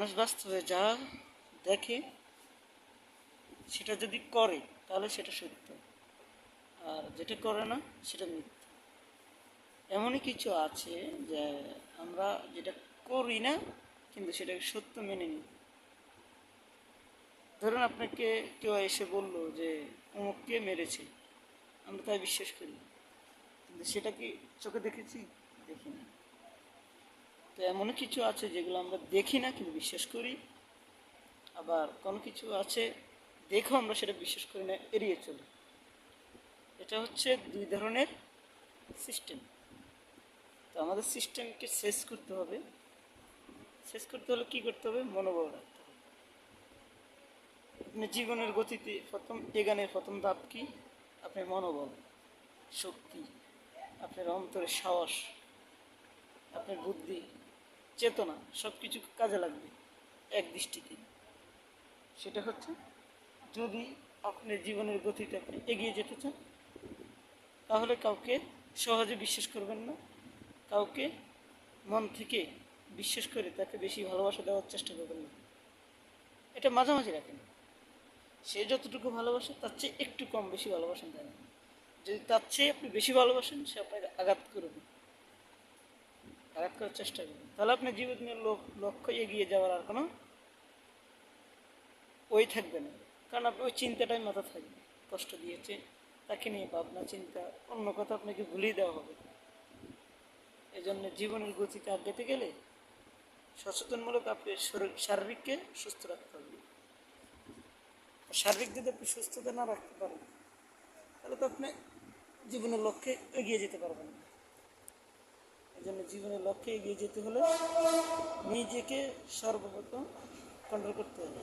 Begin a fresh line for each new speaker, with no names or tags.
মানুষ বাস্তবে যা দেখে, সেটা যদি করে, তাহলে সেটা সত্য। আর যেটা করে না, সেটা মিথ্যা। এমনই কিছু আছে যে আমরা যেটা করি না, কিন্তু সেটাকে সত্য মেনে নিই। ধরুন আপনাকে কেউ এসে বলল যে অমুককে মেরেছে? আমরা তাই বিশ্বাস করি কিন্তু সেটা কি চোখে দেখেছি? দেখি না। তো এমনও কিছু আছে যেগুলো আমরা দেখি না কিন্তু বিশ্বাস করি। আবার কোনো কিছু আছে, দেখো আমরা সেটা বিশ্বাস করি না, এড়িয়ে চলি। এটা হচ্ছে দুই ধরনের সিস্টেম তো আমাদের সিস্টেমকে শেষ করতে হবে। শেষ করতে হলে কী করতে হবে? মনোবল রাখতে হবে। আপনি জীবনের গতিতে প্রথম এগানের প্রথম ধাপ কি? আপনার মনোবল, শক্তি, আপনার অন্তরের সাহস, আপনার বুদ্ধি চেতনা সব কিছু কাজে লাগবে এক দৃষ্টিতে। সেটা হচ্ছে, যদি আপনার জীবনের গতিতে আপনি এগিয়ে যেতে চান, তাহলে কাউকে সহজে বিশ্বাস করবেন না। কাউকে মন থেকে বিশ্বাস করে তাকে বেশি ভালোবাসা দেওয়ার চেষ্টা করবেন না। এটা মাঝামাঝি রাখেন। সে যতটুকু ভালোবাসে, তার চেয়ে একটু কম বেশি ভালোবাসেন দেন। যদি তার চেয়ে আপনি বেশি ভালোবাসেন, সে আপনাকে আঘাত করবে। আঘাত করার চেষ্টা করবেন তাহলে আপনার জীবনের লোক, লক্ষ্য এগিয়ে যাওয়ার আর কোনো ওই থাকবে না। কারণ আপনি ওই চিন্তাটাই মাথা থাকবে। কষ্ট দিয়েছে, তাকে নিয়ে ভাবনা, চিন্তা, অন্য কথা আপনাকে ভুলিয়ে দেওয়া হবে। এই জন্য জীবনের গতিতে আগাতে গেলে সচেতনমূলক আপনি শরীর, শারীরিককে সুস্থ রাখতে হবে। শারীরিক যদি আপনি সুস্থতা না রাখতে পারেন, তাহলে তো আপনি জীবনের লক্ষ্যে এগিয়ে যেতে পারবেন না। জন্য জীবনের লক্ষ্যে এগিয়ে যেতে হলে নিজেকে সর্বপ্রথম কন্ট্রোল করতে হবে।